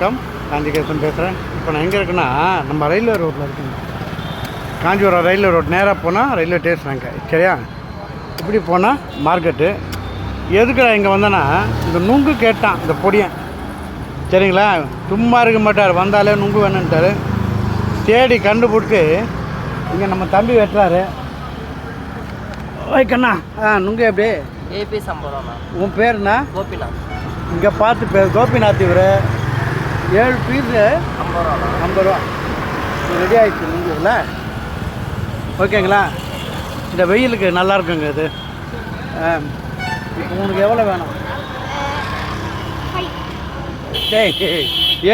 வணக்கம். காஞ்சிகேசன் பேசுகிறேன் இப்போ நான் எங்கே இருக்கேன்னா நம்ம ரயில்வே ரோட்டில் இருக்குங்க காஞ்சிபுரம் ரயில்வே ரோட் நேராக போனால் ரயில்வே ஸ்டேஷன் அங்கே சரியா? இப்படி போனால் மார்க்கெட்டு. எதுக்கு நான் இங்கே வந்தேன்னா இந்த நுங்கு கேட்டான் இந்த பொடியன். சரிங்களா? சும்மா இருக்க மாட்டார் வந்தாலே நுங்கு வேணுன்ட்டார் தேடி கண்டுபிடிச்சி இங்கே நம்ம தம்பி வெட்டுறாரு. ஓய் கண்ணா ஆ நுங்கு எப்படி? ஏபி சம்பளம்ண்ணா உன் பேருண்ணா கோபிநாத். இங்கே பார்த்து பேர் கோபிநாத் இவர். ஏழு பீஸு ஐம்பது ரூபாண்ணா ஐம்பது ரூபா ரெடி ஆகிடுச்சு நீங்கள ஓகேங்களா? இந்த வெயிலுக்கு நல்லா இருக்குங்க இது. இப்போ உனக்கு எவ்வளோ வேணும்? டேய்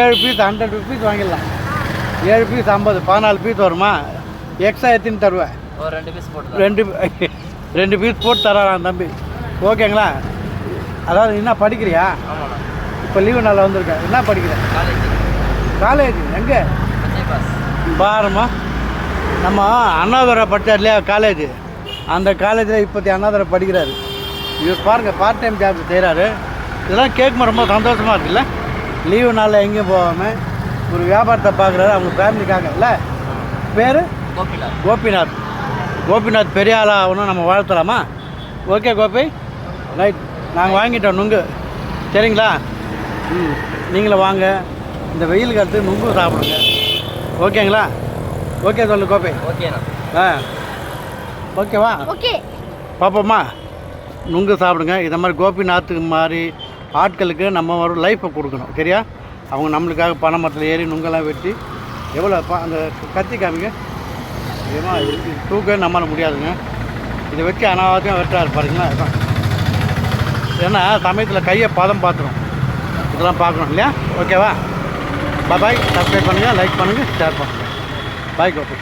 ஏழு பீஸ் ஹண்ட்ரட் ருபீஸ் வாங்கிடலாம். ஏழு பீஸ் ஐம்பது பதினாலு பீஸ் வருமா? எக்ஸ்ட்ரா எத்தின்னு தருவேன் ஒரு ரெண்டு பீஸ் போட்டு ரெண்டு ரெண்டு பீஸ் போட்டு தரான் தம்பி. ஓகேங்களா? அதாவது என்ன படிக்கிறியா? ஆமாண்ணா. இப்போ லீவு நாளில் வந்திருக்கேன். என்ன படிக்கிற? காலேஜ் காலேஜ் எங்கே? பாருமா நம்ம அண்ணாதுரை படித்தார் இல்லையா காலேஜ் அந்த காலேஜில் இப்போத்தி அண்ணாதுரை படிக்கிறாரு. இவர் பாருங்கள் பார்ட் டைம் ஜாப் செய்கிறாரு இதெல்லாம் கேட்கும்போது ரொம்ப சந்தோஷமாக இருக்குல்ல? லீவு நாளில் எங்கேயும் போகாமல் ஒரு வியாபாரத்தை பார்க்குறாரு. அவங்க ஃபேமிலிக்காக இல்லை பேர்? கோபிநாத். கோபிநாத். கோபிநாத் பெரிய ஆளாக ஆகணும் நம்ம வாழ்த்தலாமா? ஓகே கோபி. ரைட் நாங்கள் வாங்கிட்டோம் நுங்கு. சரிங்களா? ம் நீங்களும் வாங்க. இந்த வெயில் காலத்து நுங்கு சாப்பிடுங்க. ஓகேங்களா? ஓகே சொல்லு கோபி. ஓகேண்ணா ஆ. ஓகேவா? ஓகே. பார்ப்போமா நுங்கு சாப்பிடுங்க. இதை மாதிரி கோபிநாத்துக்கு மாதிரி ஆட்களுக்கு நம்ம ஒரு லைஃப்பை கொடுக்கணும். சரியா? அவங்க நம்மளுக்காக பனை மரத்தில் ஏறி நுங்கெல்லாம் வெட்டி எவ்வளோ பா- அந்த கத்தி காமிங்க. ஏமா இது தூக்க நம்மளால முடியாதுங்க. இதை வச்சு அனாவசியம் வெட்டாரு பாருங்களா ஏன்னா சமயத்தில் கையை பதம் பார்த்துரும் இதெல்லாம் பார்க்கணும் இல்லையா? ஓகேவா பாய் சப்ஸ்கிரைப் பண்ணுங்கள் லைக் பண்ணுங்கள் ஷேர் பண்ணுங்கள் பாய் கோபி